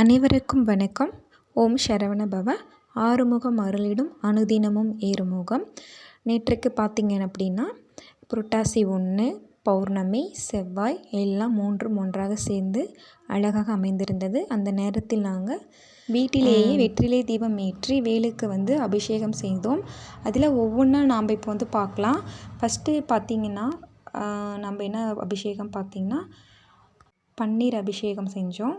அனைவருக்கும் வணக்கம். ஓம் சரவண பவ. ஆறுமுகம் அருளிடும் அனுதினமும் ஏறுமுகம். நேற்றுக்கு பார்த்தீங்க அப்படின்னா புரட்டாசி ஒன்று பௌர்ணமி செவ்வாய் எல்லாம் மூன்றும் ஒன்றாக சேர்ந்து அழகாக அமைந்திருந்தது. அந்த நேரத்தில் நாங்கள் வீட்டிலேயே வெற்றிலை தீபம் ஏற்றி வேலுக்கு வந்து அபிஷேகம் செய்தோம். அதில் ஒவ்வொன்றா நாம் இப்போ வந்து பார்க்கலாம். ஃபஸ்ட்டு பார்த்திங்கன்னா நம்ம என்ன அபிஷேகம் பார்த்திங்கன்னா பன்னீர் அபிஷேகம் செஞ்சோம்.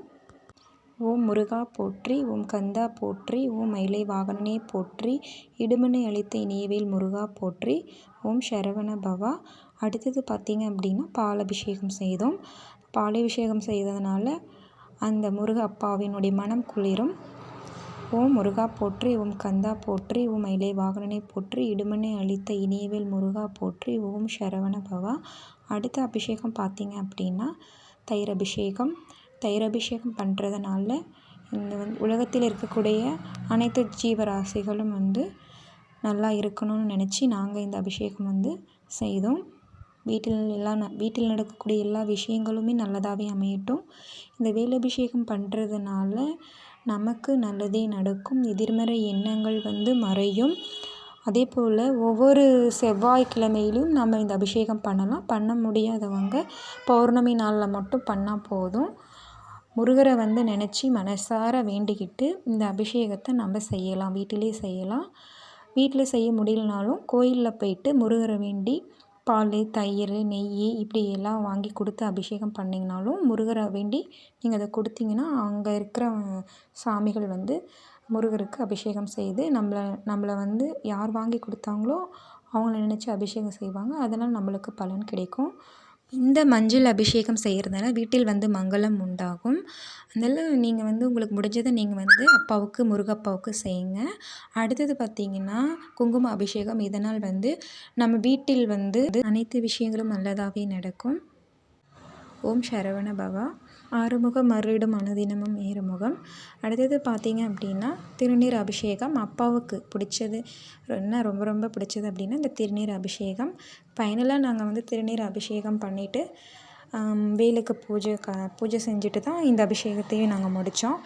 ஓம் முருகா போற்றி ஓம் கந்தா போற்றி ஓம் மயிலை வாகனனே போற்றி இடுமனை அளித்த இனியவேல் முருகா போற்றி ஓம் சரவண பவா. அடுத்தது பார்த்திங்க அப்படின்னா பால் அபிஷேகம் செய்தோம். பாலபிஷேகம் செய்ததுனால அந்த முருக அப்பாவினுடைய மனம் குளிரும். ஓம் முருகா போற்றி ஓம் கந்தா போற்றி ஓம் மயிலை வாகனனை போற்றி இடுமனை அளித்த இனியவேல் முருகா போற்றி ஓம் சரவண பவா. அடுத்த அபிஷேகம் பார்த்திங்க அப்படின்னா தயிர் அபிஷேகம். தயிர் அபிஷேகம் பண்ணுறதுனால இந்த வந்து உலகத்தில் இருக்கக்கூடிய அனைத்து ஜீவராசிகளும் வந்து நல்லா இருக்கணும்னு நினச்சி நாங்கள் இந்த அபிஷேகம் வந்து செய்தோம். வீட்டில் எல்லாம் வீட்டில் நடக்கக்கூடிய எல்லா விஷயங்களுமே நல்லதாகவே அமையட்டும். இந்த வேல் அபிஷேகம் பண்ணுறதுனால நமக்கு நல்லதே நடக்கும். எதிர்மறை எண்ணங்கள் வந்து மறையும். அதே போல் ஒவ்வொரு செவ்வாய்க்கிழமையிலும் நம்ம இந்த அபிஷேகம் பண்ணலாம். பண்ண முடியாதவங்க பௌர்ணமி நாளில் மட்டும் பண்ணால் போதும். முருகரை வந்து நினச்சி மனசார வேண்டிக்கிட்டு இந்த அபிஷேகத்தை நம்ம செய்யலாம் வீட்டிலே செய்யலாம். வீட்டில் செய்ய முடியலனாலும் கோயிலில் போயிட்டு முருகரை வேண்டி பால் தயிர் நெய் இப்படி எல்லாம் வாங்கி கொடுத்து அபிஷேகம் பண்ணிங்கனாலும் முருகரை வேண்டி நீங்கள் அதை கொடுத்தீங்கன்னா அங்கே இருக்கிற சாமிகள் வந்து முருகருக்கு அபிஷேகம் செய்து நம்மளை நம்மளை வந்து யார் வாங்கி கொடுத்தாங்களோ அவங்கள நினச்சி அபிஷேகம் செய்வாங்க. அதனால் நம்மளுக்கு பலன் கிடைக்கும். இந்த மஞ்சள் அபிஷேகம் செய்கிறதுனால வீட்டில் வந்து மங்களம் உண்டாகும். அதனால் நீங்கள் வந்து உங்களுக்கு முடிஞ்சதை நீங்கள் வந்து அப்பாவுக்கு முருகப்பாவுக்கு செய்யுங்க. அடுத்தது பார்த்திங்கன்னா குங்கும அபிஷேகம். இதனால் வந்து நம்ம வீட்டில் வந்து அனைத்து விஷயங்களும் நல்லதாகவே நடக்கும். ஓம் சரவண பவா. ஆறுமுகம் மறுவிடும் அனுதினமும் ஏறுமுகம். அடுத்தது பார்த்தீங்க அப்படின்னா திருநீர் அபிஷேகம் அப்பாவுக்கு பிடிச்சது. என்ன ரொம்ப ரொம்ப பிடிச்சது அப்படின்னா இந்த திருநீர் அபிஷேகம். ஃபைனலாக நாங்கள் வந்து திருநீர் அபிஷேகம் பண்ணிவிட்டு வேலுக்கு பூஜை க பூஜை செஞ்சுட்டு தான் இந்த அபிஷேகத்தையும் நாங்கள் முடித்தோம்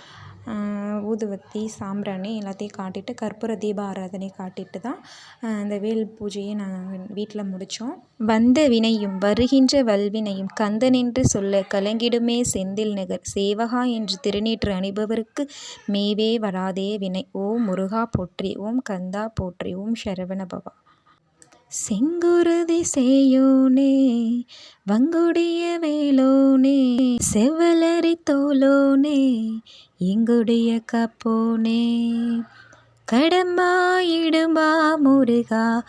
ஊதுவத்தி சாம்பிராணி எல்லாத்தையும் காட்டிட்டு கற்பூர தீப ஆராதனை காட்டிட்டு தான் இந்த வேல் பூஜையை நாங்கள் வீட்டில் முடித்தோம் வந்த வினையும் வருகின்ற வல்வினையும் கந்தனென்று சொல்ல கலங்கிடுமே செந்தில் நகர் சேவகா என்று திருநீற்று அணிபவருக்கு மேவே வராதே வினை. ஓம் முருகா போற்றி ஓம் கந்தா போற்றி ஓம் சரவணபவா செங்குருதி செய்யோனே வங்குடிய வேலோனே செவ்வலரி தோலோனே எங்குடைய கப்போனே. கடம்பா முருகா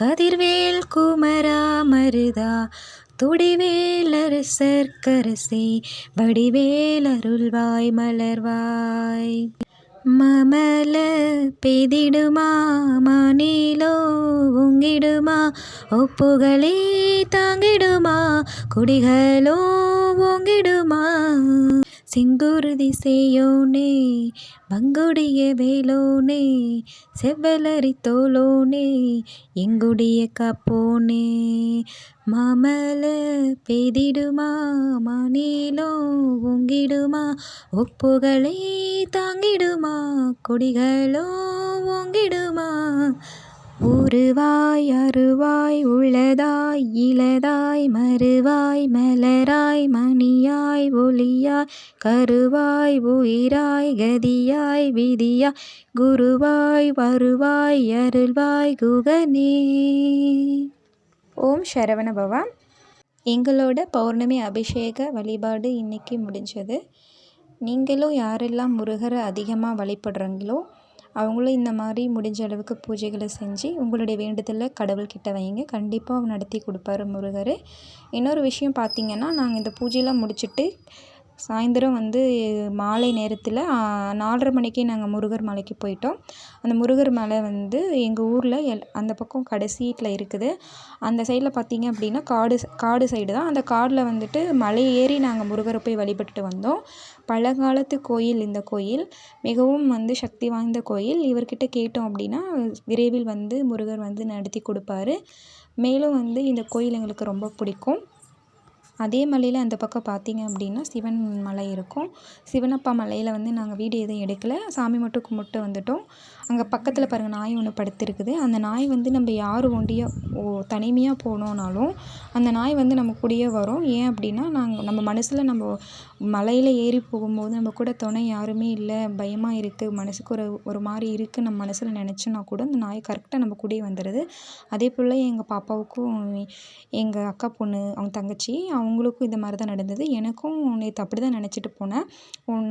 கதிர்வேல் குமரா மருதா. துடிவேலரசர் கரசே வடிவேலருள்வாய் மலர்வாய். மமல பெதிடுமா மானிலோ உங்கிடுமா ஒப்புகளே தாங்கிடுமா குடிகளோ ஓங்கிடுமா செங்குருதி திசையோனே வங்குடிய வேலோனே செவ்வலரி தோலோனே எங்குடைய காப்போனே. மாமல பெய்திடுமா மாநிலோ ஓங்கிடுமா ஒப்புகளை தாங்கிடுமா கொடிகளோ ஓங்கிடுமா. உருவாய் அருவாய் உளதாய் இளதாய் மறுவாய் மலராய் மணியாய் ஒளியாய் கருவாய் உயிராய் கதியாய் விதியாய் குருவாய் வருவாய் அருள்வாய் குகனே. ஓம் சரவண பவா எங்களோட பௌர்ணமி அபிஷேக வழிபாடு இன்றைக்கி முடிஞ்சது. நீங்களும் யாரெல்லாம் முருகரை அதிகமாக வழிபடுறீங்களோ அவங்களும் இந்த மாதிரி முடிஞ்ச அளவுக்கு பூஜைகளை செஞ்சு உங்களுடைய வேண்டுதலை கடவுள்கிட்ட வைங்க கண்டிப்பாக நடத்தி கொடுப்பாரு முருகர். இன்னொரு விஷயம் பார்த்திங்கன்னா நாங்கள் இந்த பூஜையெல்லாம் முடிச்சுட்டு சாயந்தரம் வந்து மாலை நேரத்தில் நாலரை மணிக்கே நாங்கள் முருகர் மலைக்கு போயிட்டோம். அந்த முருகர் மலை வந்து எங்கள் ஊரில் எல் அந்த பக்கம் கடைசீட்டில் இருக்குது. அந்த சைடில் பார்த்திங்க அப்படின்னா காடு காடு சைடு தான். அந்த காடில் வந்துட்டு மலை ஏறி நாங்கள் முருகரை போய் வழிபட்டுட்டு வந்தோம். பழங்காலத்து கோயில் இந்த கோயில். மிகவும் வந்து சக்தி வாய்ந்த கோயில். இவர்கிட்ட கேட்டோம் அப்படின்னா விரைவில் வந்து முருகர் வந்து நடத்தி கொடுப்பாரு. மேலும் வந்து இந்த கோயில் எங்களுக்கு ரொம்ப பிடிக்கும். அதே மலையில் அந்த பக்கம் பார்த்திங்க அப்படின்னா சிவன் மலை இருக்கும். சிவனப்பா மலையில் வந்து நாங்கள் வீடியோ எதுவும் எடுக்கலை. சாமி மட்டும் கும்பிட்டு வந்துட்டோம். அங்கே பக்கத்தில் பாருங்கள் நாய் ஒன்று படுத்திருக்குது. அந்த நாய் வந்து நம்ம யார் ஒண்டியாக ஓ தனிமையாக போனோம்னாலும் அந்த நாய் வந்து நம்ம கூடயே வரும். ஏன் அப்படின்னா நாங்கள் நம்ம மனசில் நம்ம மலையில் ஏறி போகும்போது நம்ம கூட துணை யாருமே இல்லை. பயமாக இருக்குது மனசுக்கு ஒரு ஒரு மாதிரி இருக்குது நம்ம மனசில் நினச்சோன்னா கூட அந்த நாய் கரெக்டாக நம்ம கூடயே வந்துடுது அதே போல் எங்கள் பாப்பாவுக்கும் எங்கள் அக்கா பொண்ணு அவங்க தங்கச்சி அவங்க அவங்களுக்கும் இது மாதிரி தான் நடந்தது. எனக்கும் நேற்று அப்படி தான் நினச்சிட்டு போனேன்.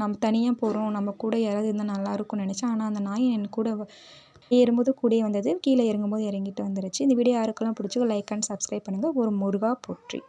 நம்ம தனியாக போகிறோம் நம்ம கூட யாராவது இருந்தால் நல்லாயிருக்கும்னு நினச்சேன். ஆனால் அந்த நாய் என் கூட ஏறும்போது கூடயே வந்தது. கீழே இறங்கும்போது இறங்கிட்டு வந்துருச்சு. இந்த வீடியோ யாருக்கெல்லாம் பிடிச்சோ லைக் அண்ட் சப்ஸ்கிரைப் பண்ணுங்கள் ஒரு முருகா போற்றி.